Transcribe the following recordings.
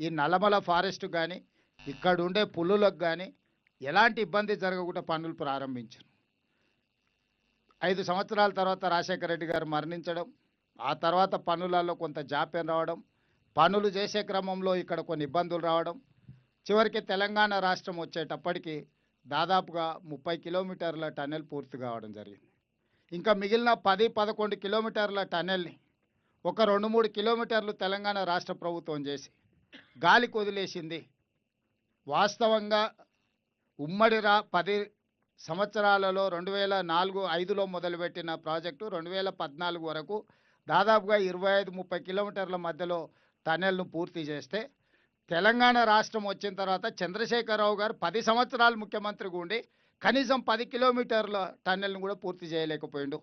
ఈ నల్లమల ఫారెస్ట్ కానీ ఇక్కడ ఉండే పుల్లులకు కానీ ఎలాంటి ఇబ్బంది జరగకుండా పనులు ప్రారంభించారు ఐదు సంవత్సరాల తర్వాత రాజశేఖర రెడ్డి గారు మరణించడం ఆ తర్వాత పనులలో కొంత జాప్యం రావడం పనులు చేసే క్రమంలో ఇక్కడ కొన్ని ఇబ్బందులు రావడం చివరికి తెలంగాణ రాష్ట్రం వచ్చేటప్పటికి దాదాపుగా ముప్పై కిలోమీటర్ల టన్నెల్ పూర్తి కావడం జరిగింది. ఇంకా మిగిలిన పది పదకొండు కిలోమీటర్ల టన్నెల్ని ఒక రెండు మూడు కిలోమీటర్లు తెలంగాణ రాష్ట్ర ప్రభుత్వం చేసి గాలికి వదిలేసింది వాస్తవంగా ఉమ్మడి రా పది సంవత్సరాలలో రెండు వేల నాలుగు ఐదులో మొదలుపెట్టిన ప్రాజెక్టు రెండు వేల పద్నాలుగు వరకు దాదాపుగా ఇరవై ఐదు ముప్పై కిలోమీటర్ల మధ్యలో టనెల్ను పూర్తి చేస్తే తెలంగాణ రాష్ట్రం వచ్చిన తర్వాత చంద్రశేఖరరావు గారు పది సంవత్సరాలు ముఖ్యమంత్రిగా ఉండి కనీసం పది కిలోమీటర్ల టన్నెల్ను కూడా పూర్తి చేయలేకపోయిండు.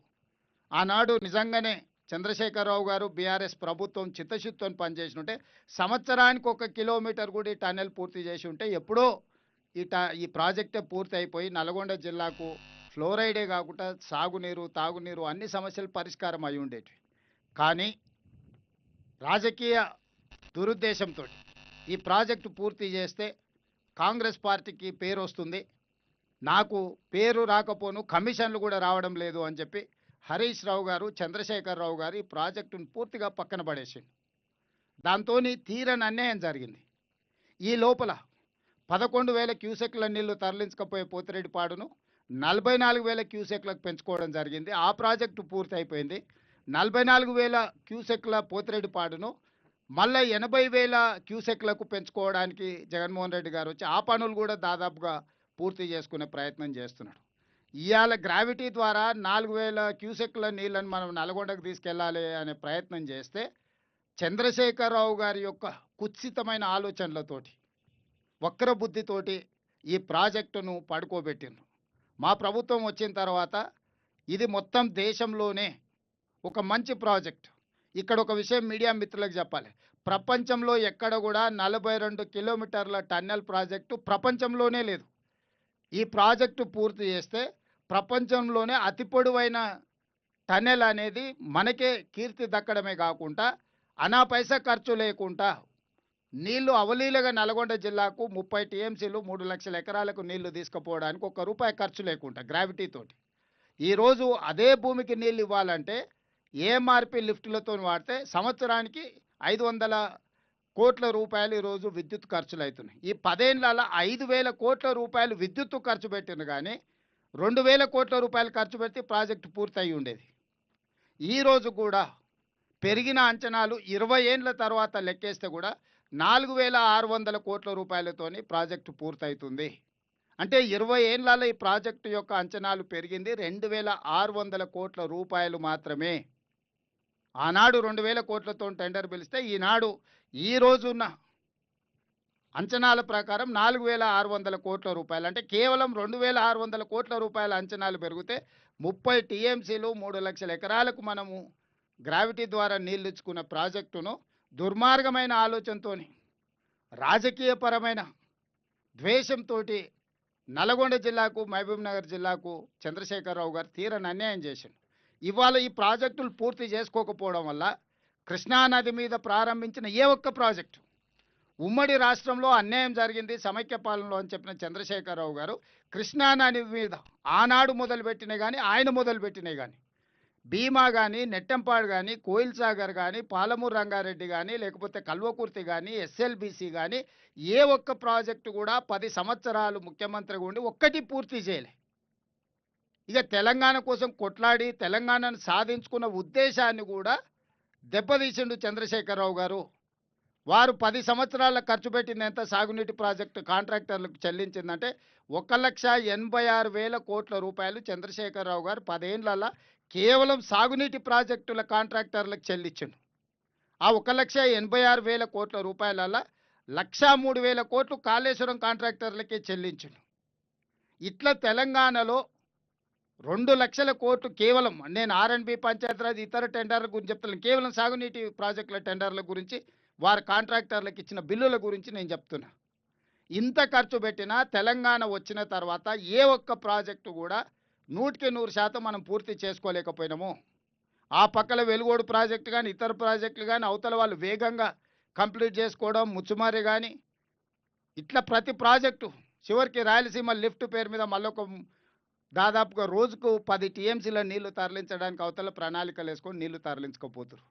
ఆనాడు నిజంగానే చంద్రశేఖరరావు గారు బీఆర్ఎస్ ప్రభుత్వం చిత్తశుద్ధితో పనిచేసి ఉంటే సంవత్సరానికి ఒక కిలోమీటర్ కూడా ఈ టన్నెల్ పూర్తి చేసి ఉంటే ఎప్పుడో ఈ ట ఈ ప్రాజెక్టే పూర్తి అయిపోయి నల్గొండ జిల్లాకు ఫ్లోరైడే కాకుండా సాగునీరు తాగునీరు అన్ని సమస్యలు పరిష్కారం అయి ఉండేటివి. కానీ రాజకీయ దురుద్దేశంతో ఈ ప్రాజెక్టు పూర్తి చేస్తే కాంగ్రెస్ పార్టీకి పేరు వస్తుంది నాకు పేరు రాకపోను కమిషన్లు కూడా రావడం లేదు అని చెప్పి హరీష్ రావు గారు చంద్రశేఖరరావు గారు ఈ ప్రాజెక్టును పూర్తిగా పక్కన పడేసిండు దాంతో తీరని అన్యాయం జరిగింది. ఈ లోపల పదకొండు వేల క్యూసెక్ల నీళ్ళు తరలించకపోయే పోతిరెడ్డిపాడును నలభై నాలుగు వేల క్యూసెక్లకు పెంచుకోవడం జరిగింది. ఆ ప్రాజెక్టు పూర్తి అయిపోయింది. నలభై నాలుగు వేల క్యూసెక్ల పోతిరెడ్డిపాడును మళ్ళీ ఎనభై వేల క్యూసెక్లకు పెంచుకోవడానికి జగన్మోహన్ రెడ్డి గారు వచ్చి ఆ పనులు కూడా దాదాపుగా పూర్తి చేసుకునే ప్రయత్నం చేస్తున్నాడు. ఇవాళ గ్రావిటీ ద్వారా నాలుగు వేల క్యూసెక్ల నీళ్ళని మనం నల్గొండకు తీసుకెళ్ళాలి అనే ప్రయత్నం చేస్తే చంద్రశేఖరరావు గారి యొక్క కుత్సితమైన ఆలోచనలతోటి వక్ర బుద్ధితోటి ఈ ప్రాజెక్టును పడుకోబెట్టిండ్రు. మా ప్రభుత్వం వచ్చిన తర్వాత ఇది మొత్తం దేశంలోనే ఒక మంచి ప్రాజెక్ట్. ఇక్కడ ఒక విషయం మీడియా మిత్రులకు చెప్పాలి. ప్రపంచంలో ఎక్కడ కూడా నలభై రెండు కిలోమీటర్ల టన్నెల్ ప్రాజెక్టు ప్రపంచంలోనే లేదు. ఈ ప్రాజెక్టు పూర్తి చేస్తే ప్రపంచంలోనే అతి పొడవైన టనెల్ అనేది మనకే కీర్తి దక్కడమే కాకుండా అనా పైసా ఖర్చు లేకుండా నీళ్ళు అవలీలగా నల్గొండ జిల్లాకు ముప్పై టీఎంసీలు మూడు లక్షల ఎకరాలకు నీళ్ళు తీసుకుపోవడానికి ఒక రూపాయి ఖర్చు లేకుండా గ్రావిటీతోటి ఈరోజు అదే భూమికి నీళ్ళు ఇవ్వాలంటే ఏఎంఆర్పి లిఫ్టులతో వాడితే సంవత్సరానికి ఐదు వందల కోట్ల రూపాయలు ఈరోజు విద్యుత్ ఖర్చులు అవుతున్నాయి ఈ పదేళ్ళ ఐదు వేల కోట్ల రూపాయలు విద్యుత్తు ఖర్చు పెట్టిన కానీ రెండు వేల కోట్ల రూపాయలు ఖర్చు పెడితే ప్రాజెక్టు పూర్తయి ఉండేది. ఈరోజు కూడా పెరిగిన అంచనాలు ఇరవై ఏండ్ల తర్వాత లెక్కేస్తే కూడా నాలుగు వేల ఆరు వందల కోట్ల రూపాయలతోని ప్రాజెక్టు పూర్తవుతుంది అంటే ఇరవై ఏండ్లలో ఈ ప్రాజెక్టు యొక్క అంచనాలు పెరిగింది రెండు వేల ఆరు వందల కోట్ల రూపాయలు మాత్రమే. ఆనాడు రెండు వేల కోట్లతో టెండర్ పిలిస్తే ఈనాడు ఈ రోజున్న అంచనాల ప్రకారం నాలుగు వేల ఆరు వందల కోట్ల రూపాయలు. అంటే కేవలం రెండు వేల ఆరు వందల కోట్ల రూపాయల అంచనాలు పెరిగితే ముప్పై టీఎంసీలు మూడు లక్షల ఎకరాలకు మనము గ్రావిటీ ద్వారా నీళ్ళు ఇచ్చుకున్న ప్రాజెక్టును దుర్మార్గమైన ఆలోచనతోని రాజకీయపరమైన ద్వేషంతో నల్గొండ జిల్లాకు మహబూబ్ నగర్ జిల్లాకు చంద్రశేఖరరావు గారు తీరని అన్యాయం చేసిండు. ఇవాళ ఈ ప్రాజెక్టులు పూర్తి చేసుకోకపోవడం వల్ల కృష్ణానది మీద ప్రారంభించిన ఏ ఒక్క ప్రాజెక్టు ఉమ్మడి రాష్ట్రంలో అన్యాయం జరిగింది. సమైక్య పాలనలో అని చెప్పిన చంద్రశేఖరరావు గారు కృష్ణానది మీద ఆనాడు మొదలుపెట్టినా కానీ ఆయన మొదలుపెట్టినాయి కానీ భీమా కానీ నెట్టంపాడు కానీ కోయిల్ సాగర్ కానీ పాలమూరు రంగారెడ్డి కానీ లేకపోతే కల్వకుర్తి కానీ ఎస్ఎల్బిసి కానీ ఏ ఒక్క ప్రాజెక్టు కూడా పది సంవత్సరాలు ముఖ్యమంత్రిగా ఉండి ఒక్కటి పూర్తి చేయలే. ఇక తెలంగాణ కోసం కొట్లాడి తెలంగాణను సాధించుకున్న ఉద్దేశాన్ని కూడా దెబ్బతీసిండు చంద్రశేఖరరావు గారు. వారు పది సంవత్సరాల ఖర్చు పెట్టిన ఎంత? సాగునీటి ప్రాజెక్టు కాంట్రాక్టర్లకు చెల్లించిందంటే ఒక లక్ష ఎనభై ఆరు వేల కోట్ల రూపాయలు చంద్రశేఖరరావు గారు పదేళ్ళ కేవలం సాగునీటి ప్రాజెక్టుల కాంట్రాక్టర్లకు చెల్లించిండు. ఆ ఒక లక్ష ఎనభై ఆరు వేల కోట్ల రూపాయల లక్షా మూడు వేల కోట్లు కాళేశ్వరం కాంట్రాక్టర్లకే చెల్లించిండు. ఇట్లా తెలంగాణలో రెండు లక్షల కోట్లు కేవలం నేను ఆర్ఎన్బి పంచాయతీరాజ్ ఇతర టెండర్ల గురించి చెప్తున్నాను కేవలం సాగునీటి ప్రాజెక్టుల టెండర్ల గురించి వారి కాంట్రాక్టర్లకు ఇచ్చిన బిల్లుల గురించి నేను చెప్తున్నా. ఇంత ఖర్చు పెట్టినా తెలంగాణ వచ్చిన తర్వాత ఏ ఒక్క ప్రాజెక్టు కూడా నూటికి నూరు శాతం మనం పూర్తి చేసుకోలేకపోయినాము. ఆ పక్కల వెలుగోడు ప్రాజెక్టు కానీ ఇతర ప్రాజెక్టులు కానీ అవతల వాళ్ళు వేగంగా కంప్లీట్ చేసుకోవడం ముచ్చుమారి కానీ ఇట్లా ప్రతి ప్రాజెక్టు చివరికి రాయలసీమ లిఫ్ట్ పేరు మీద మళ్ళొక దాదాపుగా రోజుకు పది టీఎంసీల నీళ్ళు తరలించడానికి అవతల ప్రణాళికలు వేసుకొని నీళ్ళు తరలించకపోతురు.